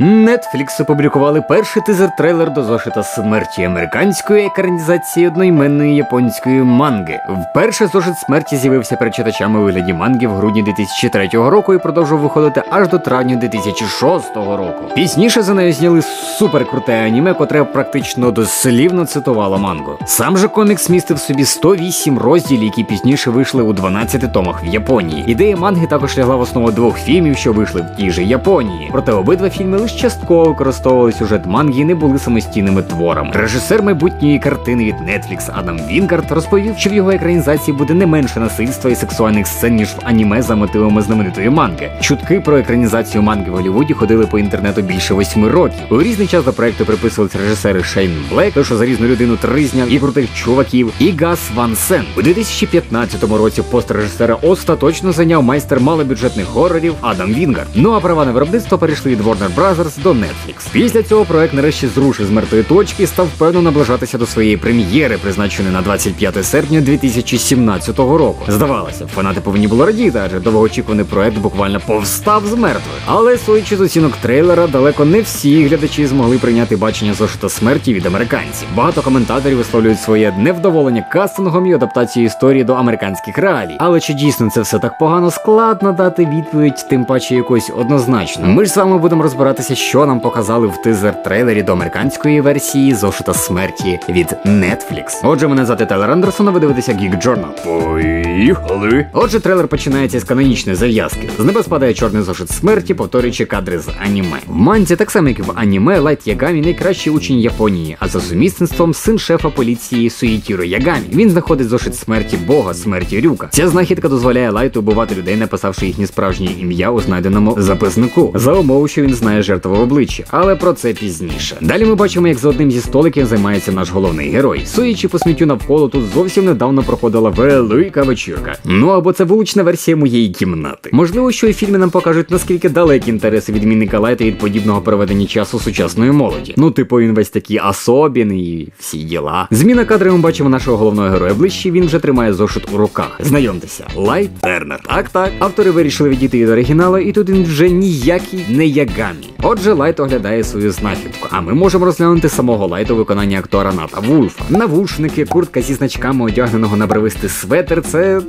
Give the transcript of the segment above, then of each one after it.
Netflix опублікували перший тизер-трейлер до зошита смерті американської екранізації одноіменної японської манги. Вперше зошит смерті з'явився перед читачами у вигляді манги в грудні 2003 року і продовжував виходити аж до травня 2006 року. Пізніше за нею зняли суперкруте аніме, котре практично дослівно цитувало мангу. Сам же комікс містив собі 108 розділів, які пізніше вийшли у 12 томах в Японії. Ідея манги також лягла в основу двох фільмів, що вийшли в тій же Японії. Проте обидва фільми лише частково використовували сюжет манги і не були самостійними творами. Режисер майбутньої картини від Netflix Адам Вінгард розповів, що в його екранізації буде не менше насильства і сексуальних сцен, ніж в аніме за мотивами знаменитої манги. Чутки про екранізацію манги в Голлівуді ходили по інтернету більше восьми років. У різний час до проекту приписувалися режисери Шейн Блек, той, що за різну людину тризняв і крутих чуваків, і Гас Ван Сен. У 2015 році пост режисера остаточно зайняв майстер малобюджетних горорів Адам Вінгард. Ну а права на виробництво перейшли від Warner Brothers до Netflix. Після цього проект нарешті зрушив з мертвої точки і став певно наближатися до своєї прем'єри, призначеної на 25 серпня 2017 року. Здавалося, фанати повинні були радіти, адже довгоочікуваний проект буквально повстав з мертвих. Але судячи з оцінок трейлера, далеко не всі глядачі змогли прийняти бачення зошита смерті від американців. Багато коментаторів висловлюють своє невдоволення кастингом і адаптацією історії до американських реалій. Але чи дійсно це все так погано складно дати відповідь, тим паче якось однозначно. Ми ж вами будемо розбиратися, що нам показали в тизер трейлері до американської версії зошита смерті від Netflix. Отже, мене звати Телер Андерсон, а ви дивитеся Geek Journal. Поїхали! Отже, трейлер починається з канонічної зав'язки. З неба спадає чорний зошит смерті, повторюючи кадри з аніме. В манці, так само як і в аніме, Лайт Ягамі найкращий учень Японії, а за сумісництвом син шефа поліції Суїтіро Ягамі. Він знаходить зошит смерті Бога, смерті Рюка. Ця знахідка дозволяє Лайту убивати людей, написавши їхнє справжнє ім'я у знайденому записнику, за умови, що він знає жертву обличчя, але про це пізніше. Далі ми бачимо, як за одним зі столиків займається наш головний герой. Суючи по сміттю навколо, тут зовсім недавно проходила велика вечірка. Ну або це вулична версія моєї кімнати. Можливо, що і в фільмі нам покажуть наскільки далекі інтереси відмінника Лайта від подібного проведення часу сучасної молоді. Ну, типу, він весь такий особін і всі діла. Зміна кадри ми бачимо нашого головного героя ближче. Він вже тримає зошит у руках. Знайомтеся, Лайт Тернер. Так, так. Автори вирішили відійти від оригіналу, і тут він вже ніякий не ягамі. Отже, Лайт оглядає свою знахідку. А ми можемо розглянути самого лайту виконання актора Ната Вульфа. Навушники, куртка зі значками одягненого на бревисти светр. Це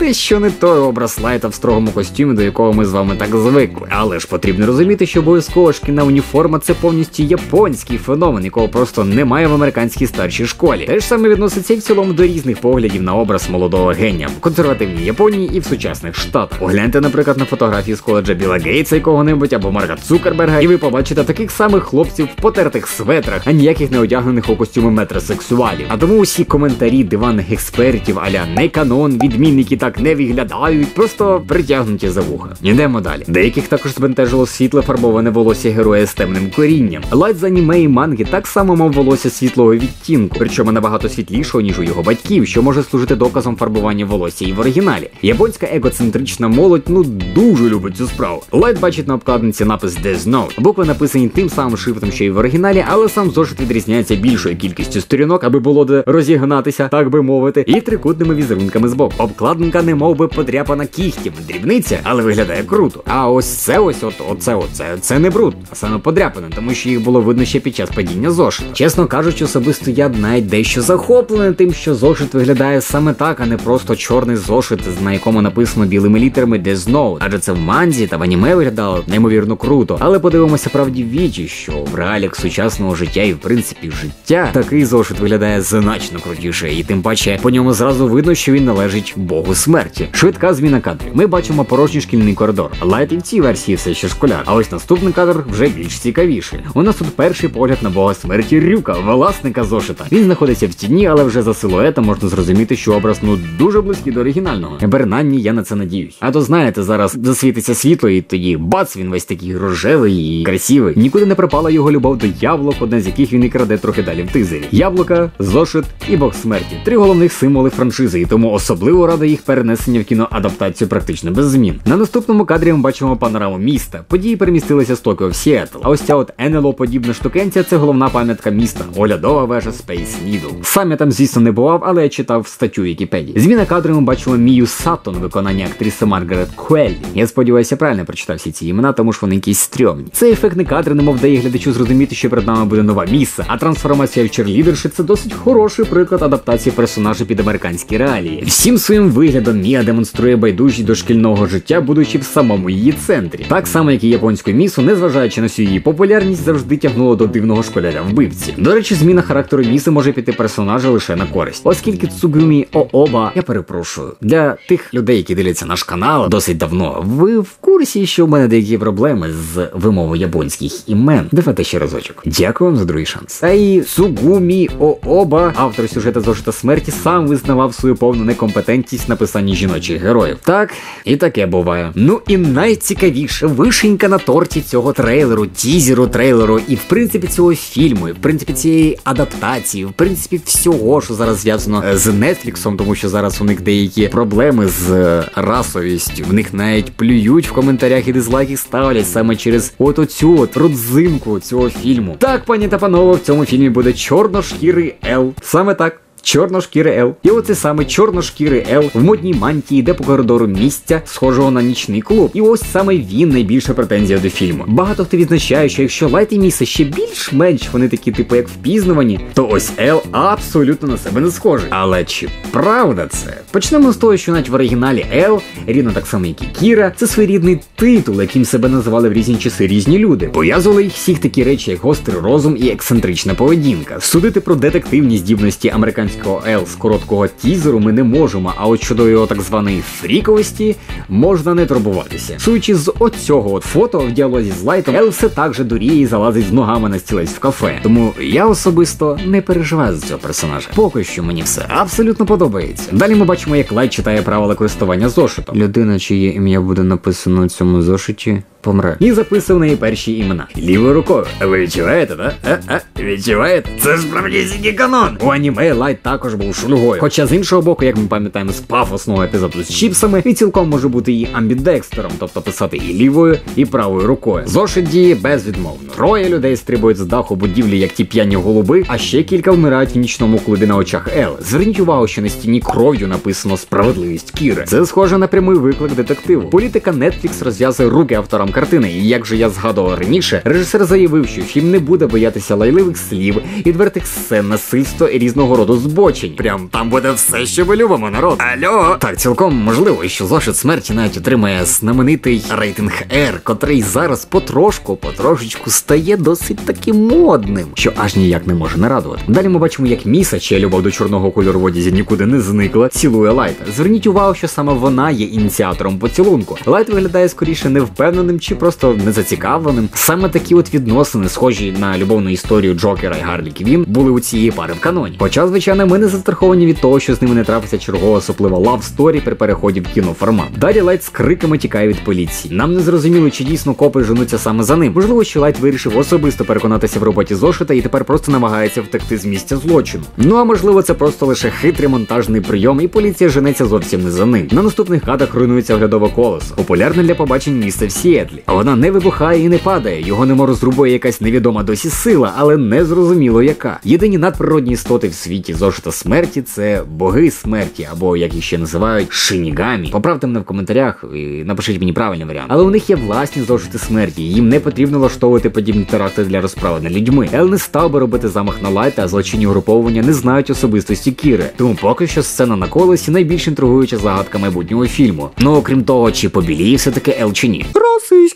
дещо не той образ Лайта в строгому костюмі, до якого ми з вами так звикли. Але ж потрібно розуміти, що обов'язково шкільна уніформа це повністю японський феномен, якого просто немає в американській старшій школі. Те ж саме відноситься і в цілому до різних поглядів на образ молодого генія в консервативній Японії і в сучасних штатах. Погляньте, наприклад, на фотографії з коледжа Біла Гейтса якого-небудь або Марка Цукерберга, і ви побачите таких самих хлопців в потертих светрах, а ніяких не одягнених у костюми метросексуалів. А тому усі коментарі диванних експертів, аля не канон, відмінники так не виглядають, просто притягнуті за вуха. Йдемо далі. Деяких також збентежило світле фарбоване волосся героя з темним корінням. Лайт з аніме і манги так само мав волосся світлого відтінку, причому набагато світлішого, ніж у його батьків, що може служити доказом фарбування волосся і в оригіналі. Японська егоцентрична молодь ну дуже любить цю справу. Лайт бачить на обкладинці напис Death Note. Букви написані тим самим шрифтом, що і в оригіналі, але сам зошит відрізняється більшою кількістю сторінок, аби було де розігнатися, так би мовити, і трикутними візерунками збоку. Обкладинка не мов би подряпана кігтем. Дрібниця, але виглядає круто. А ось це ось от оце оце це не бруд, а саме подряпане, тому що їх було видно ще під час падіння зошита. Чесно кажучи, особисто я навіть дещо захоплений тим, що зошит виглядає саме так, а не просто чорний зошит, на якому написано білими літерами Death Note. Адже це в манзі та в аніме виглядало неймовірно круто. Але подивимося правді вічі, що в реаліях сучасного життя і в принципі життя такий зошит виглядає значно крутіше, і тим паче по ньому зразу видно, що він належить Богу смерті. Швидка зміна кадрів. Ми бачимо порожній шкільний коридор. Лайт і в цій версії все ще школяр. А ось наступний кадр вже більш цікавіший. У нас тут перший погляд на бога смерті Рюка, власника зошита. Він знаходиться в тіні, але вже за силуетом можна зрозуміти, що образ ну дуже близький до оригінального. Бернанні я на це надіюсь. А то знаєте, зараз засвітиться світло, і тоді бац, він весь такий рожевий і красивий. Нікуди не пропала його любов до яблук, одне з яких він і краде трохи далі в тизері. Яблука, зошит і бог смерті. Три головних символи франшизи, і тому особливо радий їх перед перенесення в кіно адаптацію практично без змін. На наступному кадрі ми бачимо панораму міста. Події перемістилися з Токіо в Сіетл. А ось ця от НЛО подібна штукенція це головна пам'ятка міста. Оглядова вежа Space Needle. Сам я там, звісно, не бував, але я читав статтю Вікіпедії. Зміна кадру ми бачимо Мію Саттон, виконання актриси Маргарет Куеллі. Я сподіваюся, правильно прочитав всі ці імена, тому що вони якісь стрьомні. Цей ефектний кадр немов дає глядачу зрозуміти, що перед нами буде нова міса, а трансформація в черлідерші це досить хороший приклад адаптації персонажа під американські реалії. Всім своїм виглядом Мія демонструє байдужість до шкільного життя, будучи в самому її центрі. Так само, як і японську місу, незважаючи на всю її популярність, завжди тягнуло до дивного школяра вбивці. До речі, зміна характеру міси може піти персонажа лише на користь, оскільки Цугумі Ооба, я перепрошую, для тих людей, які дивляться наш канал досить давно. Ви в курсі, що в мене деякі проблеми з вимовою японських імен. Давайте ще разочок. Дякую вам за другий шанс. А і Сугумі Ооба, автор сюжета зошита смерті, сам визнавав свою повну некомпетентність в написанні жіночих героїв. Так, і таке буває. Ну і найцікавіше вишенька на торті цього трейлеру, тізеру трейлеру, і в принципі цього фільму, і в принципі цієї адаптації, в принципі, всього, що зараз зв'язано з Нетфліксом, тому що зараз у них деякі проблеми з е, расовістю. В них навіть плюють в коментарях і дизлайки ставлять саме через от оцю от родзинку цього фільму. Так, пані та панове, в цьому фільмі буде чорношкірий Ел. Саме так. Чорношкірий Ел. І оце саме чорношкірий Ел в модній мантії йде по коридору місця, схожого на нічний клуб. І ось саме він найбільша претензія до фільму. Багато хто відзначає, що якщо Лайт і Міса ще більш-менш вони такі, типу, як впізнавані, то ось Ел абсолютно на себе не схожий. Але чи правда це? Почнемо з того, що навіть в оригіналі Ел, рівно так само, як і Кіра, це своєрідний титул, яким себе називали в різні часи різні люди. Пов'язували їх всіх такі речі, як гострий розум і ексцентрична поведінка. Судити про детективні здібності американського Ел з короткого тізеру ми не можемо, а от щодо його так званої фріковості можна не турбуватися. Суючи з оцього от фото в діалозі з Лайтом, Ел все так же дуріє і залазить з ногами на стілець в кафе. Тому я особисто не переживаю за цього персонажа. Поки що мені все абсолютно подобається. Далі ми бачимо, як Лайт читає правила користування зошитом. Людина, чиє ім'я буде написано у цьому зошиті. Помре і записав неї перші імена лівою рукою. Ви відчуваєте, да? А, а, відчуваєте? Це ж справдісінький канон. У аніме Лайт також був шульгою. Хоча з іншого боку, як ми пам'ятаємо з пафосного епізоду з чіпсами, він цілком може бути і амбідекстером, тобто писати і лівою, і правою рукою. Зошит діє безвідмовно. Троє людей стрибують з даху будівлі, як ті п'яні голуби, а ще кілька вмирають в нічному клубі на очах Ел. Зверніть увагу, що на стіні кров'ю написано справедливість Кіри. Це схоже на прямий виклик детективу. Політика Netflix розв'язує руки авторам картини. І як же я згадував раніше, режисер заявив, що фільм не буде боятися лайливих слів, відвертих сцен, насильства і різного роду збочень. Прям там буде все, що ми любимо, народ. Альо! Так, цілком можливо, що зошит смерті навіть отримає знаменитий рейтинг R, котрий зараз потрошку, потрошечку стає досить таки модним, що аж ніяк не може не радувати. Далі ми бачимо, як Міса, чия любов до чорного кольору в одязі нікуди не зникла, цілує Лайта. Зверніть увагу, що саме вона є ініціатором поцілунку. Лайт виглядає скоріше невпевненим чи просто незацікавленим. Саме такі от відносини, схожі на любовну історію Джокера і Гарлі Квін, були у цієї пари в каноні. Хоча, звичайно, ми не застраховані від того, що з ними не трапиться чергова соплива лав сторі при переході в кіноформат. Далі Лайт з криками тікає від поліції. Нам не зрозуміло, чи дійсно копи женуться саме за ним. Можливо, що Лайт вирішив особисто переконатися в роботі зошита і тепер просто намагається втекти з місця злочину. Ну а можливо, це просто лише хитрий монтажний прийом, і поліція женеться зовсім не за ним. На наступних кадрах руйнується оглядове колесо, популярне для побачень місце в Сіетлі. А вона не вибухає і не падає. Його немо розрубує якась невідома досі сила, але не зрозуміло яка. Єдині надприродні істоти в світі зошита смерті це боги смерті, або як їх ще називають шинігамі. Поправте мене в коментарях і напишіть мені правильний варіант. Але у них є власні зошити смерті. Їм не потрібно влаштовувати подібні теракти для розправи над людьми. Ел не став би робити замах на лайта, а злочинні угруповання не знають особистості Кіри. Тому поки що сцена на колесі найбільш інтригуюча загадка майбутнього фільму. Ну окрім того, чи побіліє все таки Ел чи ні.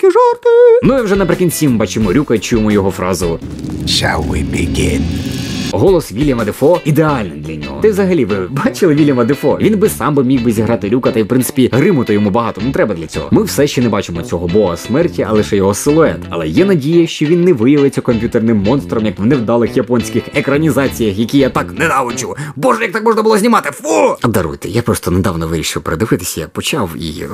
Російські жарти. Ну і вже наприкінці ми бачимо Рюка, чуємо його фразу. Shall we begin? Голос Вільяма Дефо ідеальний для нього. Ти взагалі ви бачили Вільяма Дефо? Він би сам би міг би зіграти люка, та й в принципі гриму то йому багато не треба для цього. Ми все ще не бачимо цього бога смерті, а лише його силует. Але є надія, що він не виявиться комп'ютерним монстром, як в невдалих японських екранізаціях, які я так ненавиджу. Боже, як так можна було знімати? Фу! Даруйте, я просто недавно вирішив передивитися, я почав і.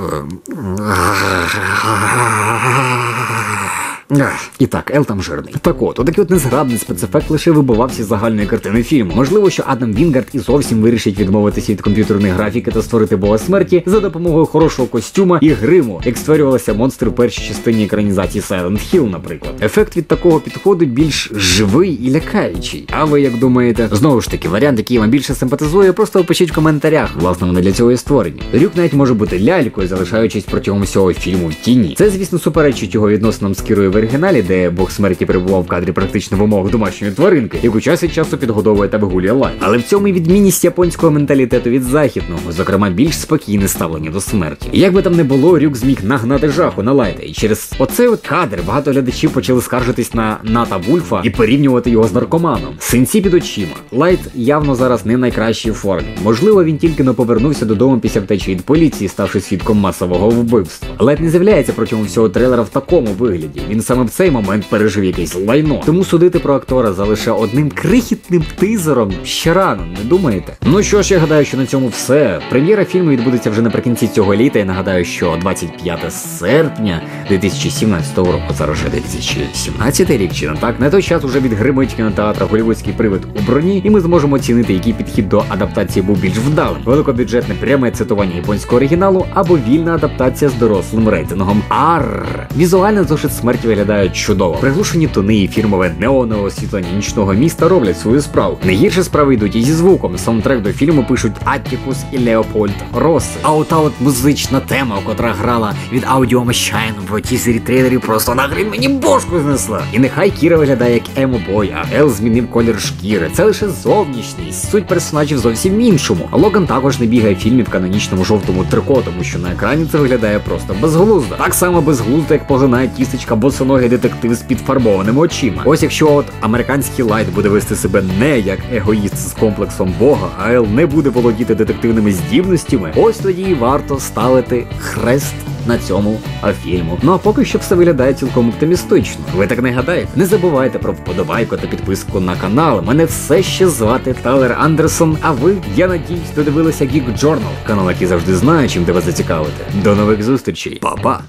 І так, Ел там жирний. Так от, отакий от незграбний спецефект лише вибивався з загальної картини фільму. Можливо, що Адам Вінгард і зовсім вирішить відмовитися від комп'ютерної графіки та створити бога смерті за допомогою хорошого костюма і гриму, як створювалися монстри в першій частині екранізації Silent Hill, наприклад. Ефект від такого підходу більш живий і лякаючий. А ви як думаєте? Знову ж таки, варіант, який вам більше симпатизує, просто опишіть в коментарях. Власне, вони для цього і створені. Рюк навіть може бути лялькою, залишаючись протягом всього фільму в тіні. Це, звісно, суперечить його відносинам з Кірою оригіналі, де бог смерті перебував в кадрі практично в умовах домашньої тваринки, яку час від часу підгодовує та вигулює лайф. Але в цьому і відмінність японського менталітету від західного, зокрема, більш спокійне ставлення до смерті. Як би там не було, Рюк зміг нагнати жаху на лайта. І через оцей от кадр багато глядачів почали скаржитись на Ната Вульфа і порівнювати його з наркоманом. Синці під очима. Лайт явно зараз не в найкращій формі. Можливо, він тільки не повернувся додому після втечі від поліції, ставши свідком масового вбивства. Лайт не з'являється протягом всього трейлера в такому вигляді. Він саме в цей момент пережив якесь лайно. Тому судити про актора за лише одним крихітним тизером ще рано, не думаєте? Ну що ж, я гадаю, що на цьому все. Прем'єра фільму відбудеться вже наприкінці цього літа. Я нагадаю, що 25 серпня 2017 року. Зараз вже 2017 рік, чи не так? На той час уже відгримують кінотеатра голівудський привид у броні, і ми зможемо оцінити, який підхід до адаптації був більш вдалим. Великобюджетне пряме цитування японського оригіналу або вільна адаптація з дорослим рейтингом R. Візуально зошит смерті виглядає чудово. Приглушені тони і фірмове неонове освітлення нічного міста роблять свою справу. Не гірше справи йдуть і зі звуком. Саундтрек до фільму пишуть Аттікус і Леопольд Росс. А ота от музична тема, котра грала від Audio Machine в тізері трейлерів, просто нахрен мені бошку знесла. І нехай Кіра виглядає як емо-бой, а Ел змінив колір шкіри. Це лише зовнішність. Суть персонажів зовсім іншому. Логан також не бігає в фільмі в канонічному жовтому трико, тому що на екрані це виглядає просто безглуздо. Так само безглуздо, як поглинає кісточка босоногий детектив з підфарбованими очима. Ось якщо от американський лайт буде вести себе не як егоїст з комплексом Бога, а Ел не буде володіти детективними здібностями, ось тоді і варто ставити хрест на цьому фільму. Ну а поки що все виглядає цілком оптимістично. Ви так не гадаєте? Не забувайте про вподобайку та підписку на канал. Мене все ще звати Талер Андерсон. А ви, я надіюсь, додивилися Geek Journal, канал, який завжди знає, чим тебе зацікавити. До нових зустрічей, Па-па!